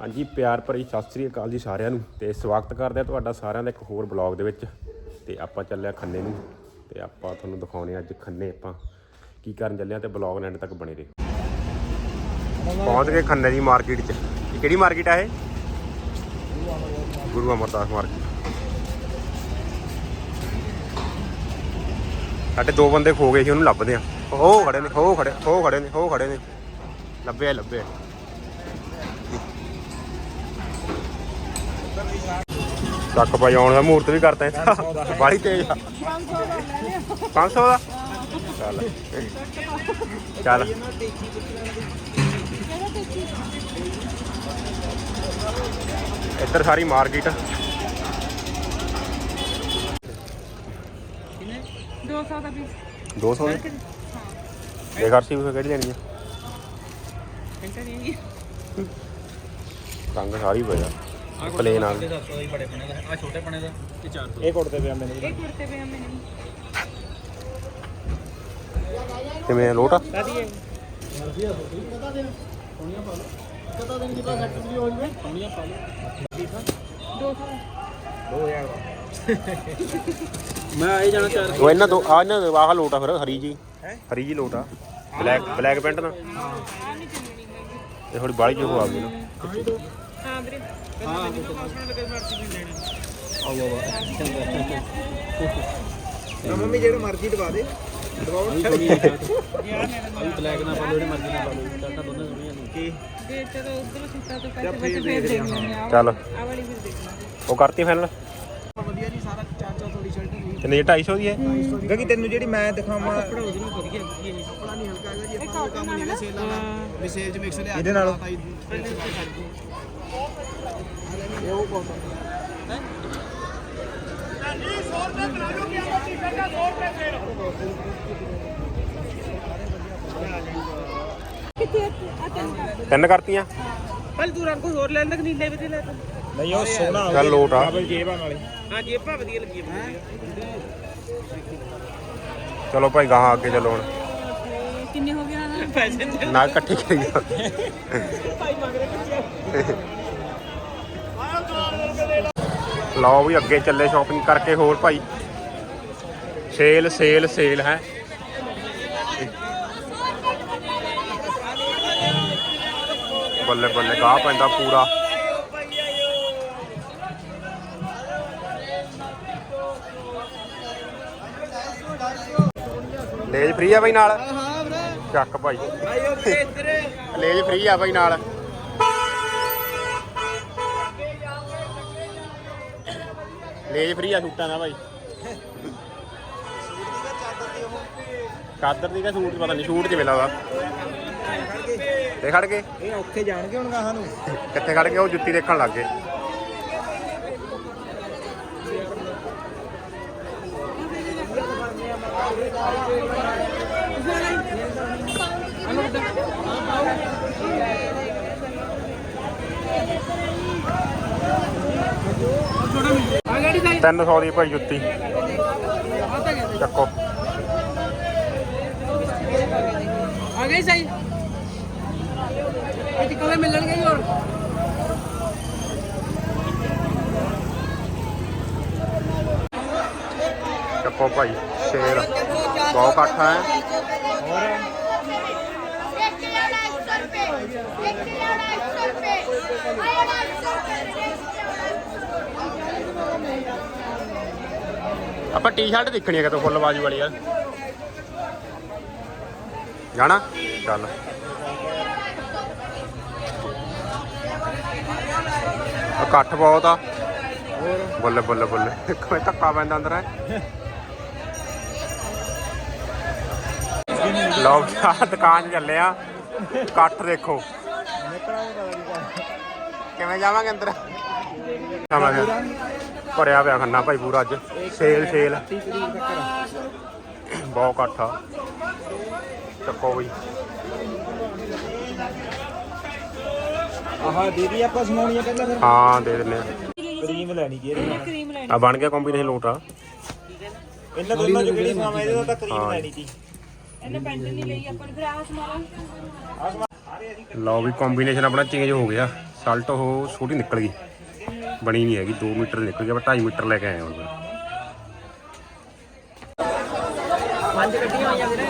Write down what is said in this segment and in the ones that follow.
ਹਾਂਜੀ, ਪਿਆਰ ਭਰੀ ਸਤਿ ਸ੍ਰੀ ਅਕਾਲ ਜੀ ਸਾਰਿਆਂ ਨੂੰ ਤੇ ਸਵਾਗਤ ਕਰਦੇ ਆ ਤੁਹਾਡਾ ਸਾਰਿਆਂ ਦਾ ਇੱਕ ਹੋਰ ਬਲੌਗ ਦੇ ਵਿੱਚ ਤੇ ਆਪਾਂ ਚੱਲਿਆ ਖੰਨੇ ਨੂੰ ਤੇ ਆਪਾਂ ਤੁਹਾਨੂੰ ਦਿਖਾਉਣੇ ਆ ਅੱਜ ਖੰਨੇ ਆਪਾਂ ਕੀ ਕਰਨ ਚੱਲਿਆ ਆ ਤੇ ਬਲੌਗ ਨੇ ਤੱਕ ਬਣੇ ਰਹੋ। ਪਹੁੰਚ ਗਏ ਖੰਨੇ ਦੀ ਮਾਰਕੀਟ 'ਚ। ਇਹ ਕਿਹੜੀ ਮਾਰਕੀਟ ਆ ਇਹ? ਗੁਰੂ ਅਮਰਦਾਸ ਮਾਰਕੀਟ। ਸਾਡੇ ਦੋ ਬੰਦੇ ਖੋ ਗਏ ਸੀ, ਉਹਨੂੰ ਲੱਭਦੇ ਆ ਹੋ ਖੜੇ ਨੇ ਹੋ ਖੜੇ ਹੋ ਖੜੇ ਨੇ ਹੋ ਖੜੇ ਨੇ। ਲੱਭਿਆ ਲੱਭਿਆ। ਚੱਕ ਭਾਈ ਆਉਣ ਦਾ ਮੂਰਤ ਵੀ ਕਰਤਾ ਹੈ ਬਾੜੀ ਤੇਜ਼ ਆ। 500 ਦਾ? ਚੱਲ। ਚੱਲ। ਇੱਧਰ ਸਾਰੀ ਮਾਰਕੀਟ। 200 ਦਾ ਪੀਸ 200 ਦੀ ਦੇਖ ਹਰਸੀ ਵੀ ਕਿਹੜੀ ਲੈਣੀ ਆ? ਰੰਗ ਸਾਰੀ ਪਿਆ ਪਲੇਨ ਆ ਗਈ। ਆ ਛੋਟੇ ਪਣੇ ਦਾ ਇਹ 400 ਇਹ ਕੁੜਤੇ ਪਜਾਮੇ ਨੇ ਇਹ ਕੁੜਤੇ ਪਜਾਮੇ ਨੇ ਕਿਵੇਂ ਆ, ਲੋਟ? ਆ ਕਾਦੀ ਹੈ ਸੋਹਣੀਆਂ ਪਾ ਲਓ। 200 ਮੈਂ ਆਈ ਜਾਣਾ 400 ਉਹ ਇਹਨਾਂ ਦੋ ਆ ਇਹਨਾਂ ਦੇ ਆਹ ਲੋਟ ਆ ਫਿਰ ਹਰੀ ਜੀ। ਹਰੀ ਜੀ ਲੋਟ ਆ। ਬਲੈਕ ਬਲੈਕ ਪੈਂਟ ਨਾ। ਹੈਗੀ। ਇਹ ਥੋੜੀ ਬਾਲੀ ਜਿਹੀ ਹੋ ਆ ਗਈ ਨਾ। ਹਾਂ ਵੀਰੇ ਹਾਂ ਨਾ। ਮੰਮੀ ਜਿਹੜਾ ਮਰਜ਼ੀ ਦਵਾ ਦੇ। ਆ। ਵੀ ਬਲੈਕ ਨਾ ਪਾ ਲਓ ਜਿਹੜੀ ਮਰਜ਼ੀ ਨਾ ਪਾ ਲਓ। ਸ਼ਰਟਾਂ ਦੋਨੇ ਸੋਹਣੀਆਂ ਨੇ। ਕੀ? ਦੇ ਚਲੋ ਉਧਰ ਸੁੱਤਾ ਤੋਂ ਪੈਸੇ ਬਚ ਫੇਰ ਦੇਣੀ ਆ ਚੱਲ। ਆ ਵਾਲੀ ਫਿਰ ਦੇਖਣਾ ਉਹ ਕਰਤੀ ਫਾਈਨਲ ਵਧੀਆ ਜੀ ਸਾਰਾ 400 ਥੋੜੀ ਸ਼ਰਟ ਹੀ ਕਿੰਨੇ ਇਹ 250 ਦੀ ਹੈ? ਕਿਉਂਕਿ ਤੈਨੂੰ ਜਿਹੜੀ ਮੈਂ ਦਿਖਾਵਾਂ ਕੱਪੜਾ ਉਹਦੇ ਨਾਲ ਵਧੀਆ ਵਧੀਆ ਨਹੀਂ। ਕੱਪੜਾ ਨਹੀਂ ਹਲਕਾ ਹੈਗਾ ਜੀ ਆਪਾਂ ਕੰਮ ਨਹੀਂ ਸੇਲ ਵਾਲਾ ਵੀ ਸੇਲ 'ਚ ਮਿਕਸ ਲਿਆ ਇਹਦੇ ਨਾਲ? ਕਰ ਤਿੰਨ ਕਰਤੀਆਂ? ਪਹਿਲ ਤੂੰ ਰੰਗ ਹੋਰ ਲੈ ਲੈਂਦਾ ਕਿ ਨੀਲੇ ਵੀ ਲੈ ਤਾ? ਨਹੀਂ ਉਹ ਸੋਹਣਾ ਚੱਲ ਲੋਟ ਆ। ਜੇਬਾਂ ਵਾਲੇ ਹਾਂ ਜੇਬਾਂ ਵਧੀਆ ਲੱਗੀਆਂ ਚਲੋ ਭਾਈ ਗਾਹਾਂ ਅੱਗੇ ਚੱਲੋ ਹੁਣ। ਕਿੰਨੇ ਹੋ ਗਏ ਹਾਂ ਪੈਸੇ ਨਾ ਇਕੱਠੇ ਕਰੀਏ ਲਓ ਵੀ ਅੱਗੇ ਚੱਲੇ ਸ਼ਾਪਿੰਗ ਕਰਕੇ ਹੋਰ ਭਾਈ। ਸੇਲ ਸੇਲ ਸੇਲ ਹੈ। ਬੱਲੇ ਬੱਲੇ ਗਾਹ ਪੈਂਦਾ ਪੂਰਾ। ਲੇਜ ਫ੍ਰੀ ਆ ਬਾਈ ਨਾਲ? ਚੱਕ ਭਾਈ। ਲੇਜ ਫ੍ਰੀ ਆ ਬਾਈ ਨਾਲ। ਲੇਜ ਫ੍ਰੀ ਆ ਸੂਟਾਂ ਦਾ ਭਾਈ। ਕਾਦਰ ਦੀ ਕਾ ਸੂਟ ਪਤਾ ਨਹੀਂ ਸੂਟ ਚ ਮਿਲਦਾ ਤੇ ਖੜ ਗਏ ਉੱਥੇ ਔਖੇ ਜਾਣਗੇ ਹੁਣ ਗਾਹਾਂ ਨੂੰ। ਕਿੱਥੇ ਖੜ ਗਏ ਉਹ ਜੁੱਤੀ ਦੇਖਣ ਲੱਗ ਗਏ। 300 ਦੀ ਭਾਈ ਜੁੱਤੀ। ਚੱਕੋ। ਆ ਗਈ ਸਹੀ ਇਹ ਕਲਰ ਮਿਲਣਗੇ ਹੀ ਹੋਰ? ਚੱਕੋ ਭਾਈ ਸ਼ੇਰ। ਬਹੁਤ ਇਕੱਠਾ ਹੈ। ਹੋਰ एक किलो ढाई सौ रुपये एक किलो ढाई सौ रुपये ਆਪਾਂ ਟੀ-ਸ਼ਰਟ ਦੇਖਣੀ ਹੈ ਕਿਤੋਂ ਫੁੱਲ ਬਾਜੂ ਵਾਲੀ ਯਾਰ ਜਾਣਾ? ਚੱਲ। ਇਕੱਠ ਬਹੁਤ ਆ। ਬੱਲੇ ਬੱਲੇ ਬੱਲੇ। ਕੋਈ ਧੱਕਾ ਪੈਂਦਾ ਅੰਦਰ ਹੈ ਲਓ ਆ ਦੁਕਾਨ 'ਚ ਚੱਲੇ ਆ। ਇਕੱਠ ਦੇਖੋ। ਕਿਵੇਂ ਜਾਵਾਂਗੇ ਅੰਦਰ? ਜਾਵਾਂਗੇ। ਭਰਿਆ ਪਿਆ ਖੰਨਾ ਭਾਈ ਪੂਰਾ ਅੱਜ। Sale sale. 30 ਤਰੀਕ ਤੱਕ ਬਹੁਤ ਇਕੱਠ ਆ। ਚੱਕੋ ਬਈ। ਆਹ ਦੇ ਦੀ ਆਪਾਂ ਸਮਾਉਣੀਆਂ ਪਹਿਲਾਂ ਫਿਰ। ਹਾਂ ਦੇ ਦਿੰਨੇ ਆ। ਕਰੀਮ ਲੈਣੀ ਜੀ ਇਹਦੇ ਨਾਲ। ਕਰੀਮ ਲੈਣੀ। ਆ ਬਣ ਗਿਆ ਕੰਬੀਨੇਸ਼ਨ ਲੋਟ ਆ। ਇਹਨਾਂ ਦੋਨਾਂ ਚੋਂ ਕਿਹੜੀ ਸਮਾਵਾਂ ਇਹਦੇ ਨਾਲ ਤਾਂ ਕਰੀਮ ਲੈਣੀ ਸੀ। ਇਹਨੇ ਪੈਂਟ ਨਹੀਂ ਲਈ ਆਪਾਂ ਨੇ ਫਿਰ ਆਹ ਸਮਾਲਾ ਲਓ ਵੀ ਕੰਬੀਨੇਸ਼ਨ ਆਪਣਾ ਚੇਂਜ ਹੋ ਗਿਆ। ਸਲਟ ਉਹ ਛੋਟੀ ਨਿਕਲ ਗਈ। ਬਣੀ ਨਹੀਂ ਹੈਗੀ 2 ਮੀਟਰ ਨਿਕਲ ਗਿਆ ਪਰ 2.5 ਮੀਟਰ ਲੈ ਕੇ ਆਏ ਹੁਣ। ਪੰਜ ਗੱਡੀਆਂ ਹੋਈਆਂ ਵੀਰੇ।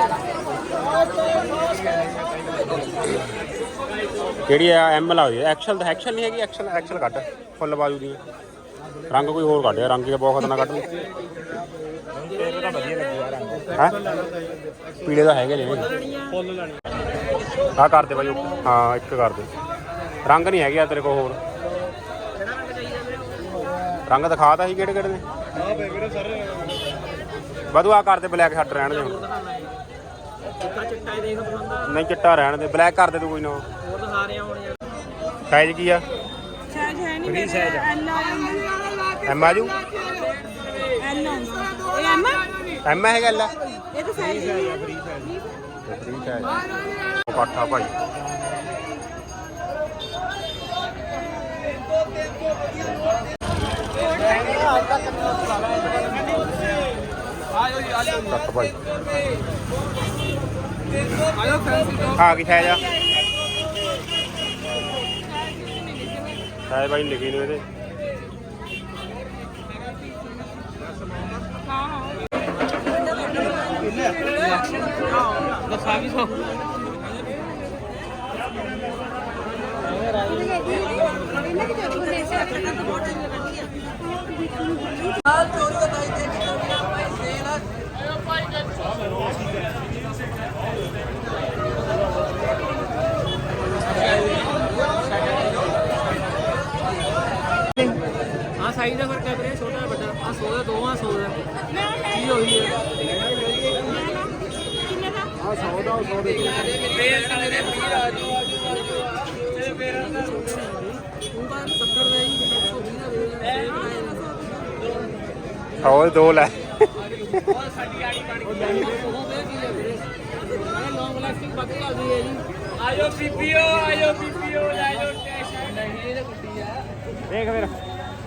ਕਿਹੜੀ ਆ? ਐਮ ਲਾ ਹੋਈ ਐਕਸਲ ਤਾਂ ਐਕਸਲ ਨਹੀਂ ਹੈਗੀ ਐਕਸਲ ਐਕਸਲ ਕੱਢ ਫੁੱਲ ਬਾਜੂ ਦੀ। ਰੰਗ ਕੋਈ ਹੋਰ ਕੱਢਿਆ ਰੰਗ ਇਹ ਬਹੁਤ ਖਤਰਨਾਕ ਕੱਢ ਹੈ? ਪੀਲੇ ਦਾ ਹੈਗੇ ਨੇ ਫੁੱਲ ਲੈਣੀ ਆ ਕਰ ਦੇ ਬਾਈ ਹਾਂ, ਇੱਕ ਕਰ ਦੇ। ਰੰਗ ਨਹੀਂ ਹੈਗੇ ਆ ਤੇਰੇ ਕੋਲ ਹੋਰ। ਰੰਗ ਦਿਖਾਤਾ ਸੀ ਕਿਹੜੇ ਕਿਹੜੇ ਨੇ? ਹਾਂ ਬੇ ਵੀਰੇ ਸਰ ਬਦੂ ਆ ਕਰ ਦੇ ਬਲੈਕ ਛੱਡ ਰਹਿਣ ਦੇ ਹੁਣ ਚਿੱਟਾ ਚਿੱਟਾ ਹੀ ਦੇਖ ਪਸੰਦ ਨਹੀਂ ਚਿੱਟਾ ਰਹਿਣ ਦੇ ਬਲੈਕ ਕਰ ਦੇ ਤੂੰ ਕੋਈ ਨਾ। ਹੋਰ ਦਿਖਾ ਰਿਹਾ ਹੁਣ ਯਾਰ। ਸਾਈਜ਼ ਕੀ ਆ? ਸਾਈਜ਼ ਹੈ ਨਹੀਂ ਮੇਰਾ ਐਲ ਆ। ਐਮ ਆਜੂ ਐਲ ਆਉਂਦਾ ਇਹ ਐਮ ਐਮ ਹੈਗਾ ਐਲ ਇਹ ਤਾਂ ਸਾਈਜ਼ ਹੀ। ਹੈ ਫ੍ਰੀ ਸਾਈਜ਼ ਉਹ ਕਾਠਾ ਭਾਈ ਕੱਟ ਭਾਈ ਆ ਕੀ ਸਾਈਜ਼ ਆ ਸਾਈਜ਼ ਭਾਈ ਲਿਖੀ ਨਹੀਂ ਇਹਦੇ। ਦੱਸਾ ਵੀ ਸੋ ਹਾਂ। ਸਾਈਜ਼ ਦਾ ਫ਼ਰਕ ਹੈ ਵੀਰੇ ਛੋਟਾ ਵੱਡਾ। ਆ 100 ਦਾ ਦੋ ਆ 100 ਦਾ। ਕੀ ਹੋਈ ਹੈ? ਕਿੰਨੇ ਦਾ ਆ 100 ਦਾ 100 ਦੇ ਫੇਰ ਸਾਲੇ ਦੇ ਵੀਰ ਆ ਜੂ ਤੇ ਫੇਰ ਤੂੰ ਤਾਂ 70 ਦਾ ਹੀ 120 ਦਾ ਦੇ ਹੋਰ ਦੋ ਲੈ ਸਾਡੀ ਗਾੜੀ ਬਣ ਗਈ ਉਹ ਵੇ ਕੀ ਹੈ ਵੀਰੇ। ਇਹ ਲੌਂਗ ਲਾਸਟਿੰਗ ਪੱਕ ਚੱਲਦੀ ਹੈ ਜੀ ਆਇਓ ਪੀਪੀਓ ਆਇਓ ਪੀਪੀਓ ਆਇਓ ਟੈਸ਼ਨ ਨਹੀਂ ਇਹ ਤਾਂ ਕੁੱਤੀ ਆ ਦੇਖ ਫਿਰ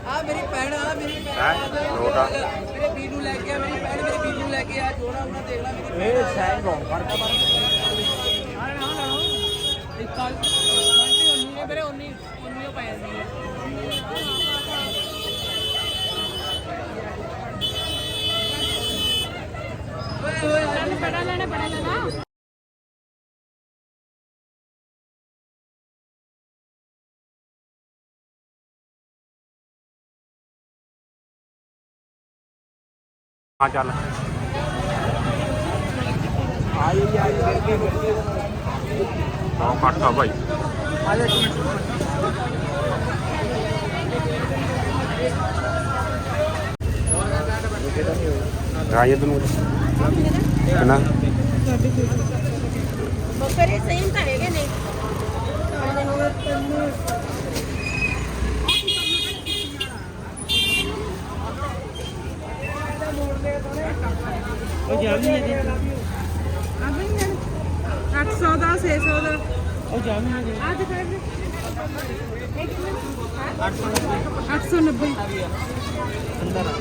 ਆ ਮੇਰੀ ਭੈਣ ਆ ਮੇਰੀ ਹੈ? ਲੋਟਾ ਮੇਰੇ ਵੀਰ ਨੂੰ ਲੈ ਕੇ ਆ ਮੇਰੀ ਭੈਣ ਮੇਰੇ ਵੀਰ ਨੂੰ ਲੈ ਕੇ ਆ ਜੋੜਾ ਉਹਨਾਂ ਦੇਖ ਲੈ ਮੇਰੀ ਇਹ ਸਾਈਜ਼ ਬਹੁਤ ਫ਼ਰਕ ਆ ਪਰ ਨਾ ਨਾ ਇੱਕ ਕਾਲ 19 ਨੇ ਮੇਰੇ 19 19 ਪੈ ਜਾਂਦੀ ਹੈ ਚੱਲ ਬੜਾ ਲੈਣਾ ਬੜਾ ਲੈਣਾ ਹਾਂ, ਚੱਲ। ਆਈ ਆਈ ਕਰਕੇ ਹਾਂ ਕਾਠਾ ਭਾਈ। ਰਾਜੇ ਤੈਨੂੰ ਕਿੰਨਾ? ਬੱਕਰੇ ਸੇਮ ਤਾਂ ਹੈਗੇ ਨੇ। ਉਹ ਜਾਮੀ ਹੈ ਜੀ ਆ ਬਈ 800 ਦਾ 600 ਦਾ। ਉਹ ਜਾਮੀ ਹੈ ਜੀ ਆ ਦਿਖਾ ਦੇ। ਇਹ ਕਿੰਨਾ 890 ਅੰਦਰ ਆ।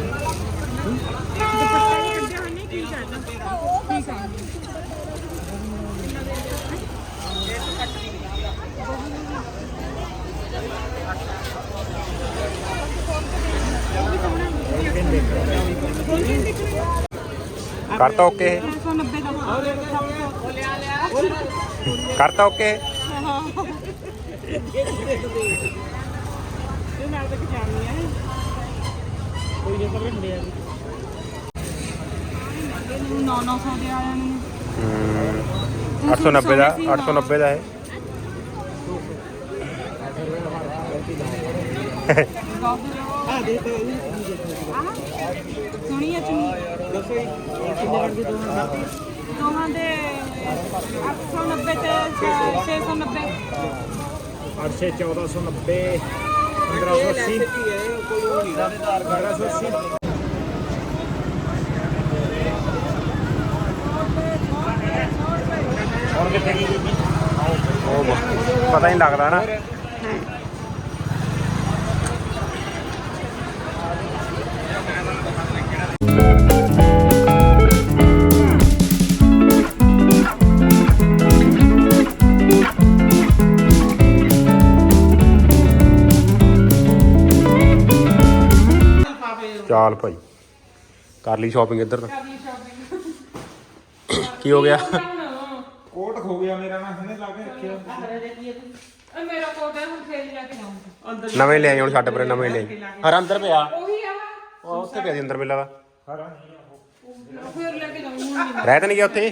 ਦੁਪੱਟਾ ਨਹੀਂ ਕੱਢਿਆ ਹੋਇਆ ਨਹੀਂ ਠੀਕ ਹੈ? ਠੀਕ ਹੈ। ਕਰਤਾ ਓਕੇ? 390 ਦਾ ਕਰਤਾ ਓਕੇ? ਇਹ ਨਾਲ ਤੱਕ ਜਾਣੀ ਹੈ ਕੋਈ ਜੇ ਪਰ ਹੁੰਦੇ ਆ 900 ਦੇ ਆਇਆ ਨੂੰ 890 ਦਾ 890 ਦਾ ਹੈ ਆ ਦੇ ਤੇ ਸੁਣੀ ਹੈ ਚੁਣੀ ਦੱਸੋ ਜੀ ਕਿੰਨੇ ਰਣ ਦੀ ਦੋਵਾਂ ਦਾ ਦੋਵਾਂ ਦੇ 890 ਤੇ 690 8 1490 1580 ਕੋਈ ਉਹ ਨਹੀਂ ਦਾਣੇਦਾਰ 1580 ਹੁਣ ਕਿੱਥੇ ਗਈ ਜੀ ਉਹ ਪਤਾ ਨਹੀਂ ਲੱਗਦਾ ਨਾ। ਕਮਾਲ ਭਾਈ। ਕਰ ਲਈ ਸ਼ਾਪਿੰਗ ਇੱਧਰ ਤਾਂ। ਕਰ ਲਈ ਸ਼ਾਪਿੰਗ ਕੀ ਹੋ ਗਿਆ? ਕੋਟ ਖੋ ਗਿਆ ਮੇਰਾ ਮੈਂ ਹੁਣੇ ਲਾ ਕੇ ਰੱਖਿਆ। ਇਹ ਮੇਰਾ ਕੋਟ ਹੈ ਹੁਣ ਫੇਰ ਜਾ ਕੇ ਲਾਉਂਗਾ ਨਵੇਂ ਲੈ ਆਈ ਹੁਣ ਛੱਡ ਪਰੇ ਨਵੇਂ ਲੈ। ਹਰ ਅੰਦਰ ਪਿਆ। ਉਹੀ ਆ। ਉਹ ਉੱਥੇ ਪਿਆ ਸੀ ਅੰਦਰ ਮਿਲਾ ਦਾ। ਹਰਾ ਫੇਰ ਲੈ ਕੇ ਜਾਊਂਗੀ ਨਹੀਂ। ਰਹਿ ਤਾਂ ਨਹੀਂ ਗਿਆ ਉੱਥੇ?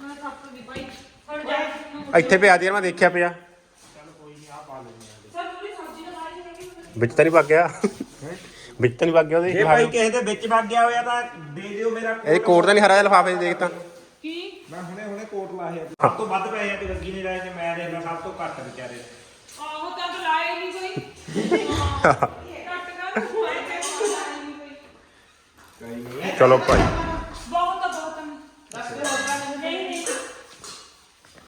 ਮੈਂ ਕੱਪ ਦੀ ਭਾਈ। ਫੜ ਜਾ। ਇੱਥੇ ਪਿਆ ਦੀ ਯਾਰ ਮੈਂ ਦੇਖਿਆ ਪਿਆ। ਸਰ ਥੋੜੀ ਸਬਜ਼ੀ ਦਾ ਸਾਰੀ ਹੈਗੀ ਵਿੱਚ ਤਾਂ ਨਹੀਂ ਵਗ ਗਿਆ। ਵਿੱਚ ਤਾਂ ਨਹੀਂ ਵਗ ਗਿਆ ਉਹਦੇ ਜੇ ਭਾਈ ਕਿਸੇ ਦੇ ਵਿੱਚ ਵੱਗ ਗਿਆ ਹੋਇਆ ਤਾਂ ਦੇ ਦਿਓ ਮੇਰਾ ਇਹ ਕੋਟ ਤਾਂ ਨਹੀਂ ਹਰਾ ਜਿਹਾ ਲਿਫਾਫੇ ਦੇਖ ਤਾਂ। ਕੀ? ਮੈਂ ਹੁਣੇ ਹੁਣੇ ਕੋਟ ਲਾਇਆ ਸਭ ਤੋਂ ਵੱਧ ਪੈਸੇ ਤੇ ਲੱਗੀ ਨਹੀਂ ਰਹੇ ਨੇ ਮੈਂ ਦੇਖਦਾ ਸਭ ਤੋਂ ਘੱਟ ਵਿਚਾਰੇ। ਆਹੋ ਤਾਂ ਤੂੰ ਲਾਇਆ ਹੀ ਨਹੀਂ ਕੋਈ। ਕਰ ਤੂੰ ਤੇ ਨਹੀਂ ਚਲੋ ਭਾਈ। ਬਹੁਤ ਆ, ਬਹੁਤ ਆ। ਨਹੀਂ ਨਹੀਂ।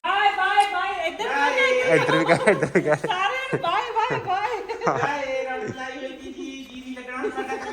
Bye bye bye. ਇੱਧਰ ਵੀ ਕਹਿ ਇੱਧਰ ਵੀ ਕਹਿ ਸਾਰਿਆਂ ਨੂੰ ਬਾਏ ਬਾਏ। ਬਾਏ।